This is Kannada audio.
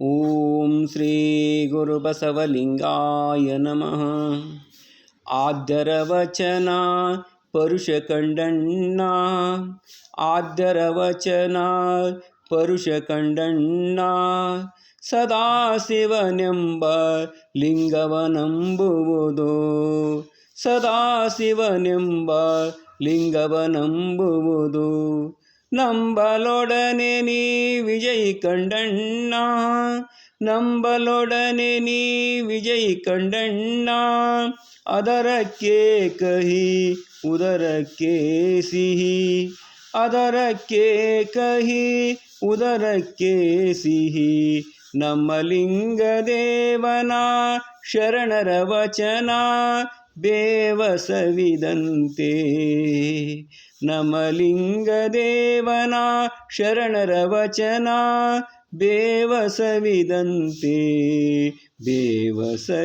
ಓಂ ಶ್ರೀ ಗುರುಬಸವಲಿಂಗಾಯ ನಮಃ ಆದ್ಯರ ವಚನ ಪರುಷ ಕಂಡಣ್ಣ ಸದಾ ಸದಾಶಿವನೆಂಬ ಲಿಂಗವನಂಬುವುದು ಸದಾಶಿವನೆಂಬ ಲಿಂಗವನಂಬುವುದು ನಂಬಲೊಡನೆ ನೀ ವಿಜಯ್ ಕಂಡಣ್ಣ. ನಂಬಲೊಡನೆ ನೀ ವಿಜಯ್ ಕಂಡಣ್ಣ. ಅದರಕ್ಕೆ ಕಹಿ, ಉದರಕ್ಕೆ ಸಿಹಿ. ಅದರಕ್ಕೆ ಕಹಿ, ಉದರಕ್ಕೆ ಸಿಹಿ. ನಮ್ಮ ಲಿಂಗದೇವನ ಶರಣರ ವಚನ ಬೇವಸವಿದಂತೆ ನಮ್ಮ ಲಿಂಗದೇವನ ಶರಣರ ವಚನ ಬೇವಸವಿದಂತೆ ಬೇವಸವಿದಂತೆ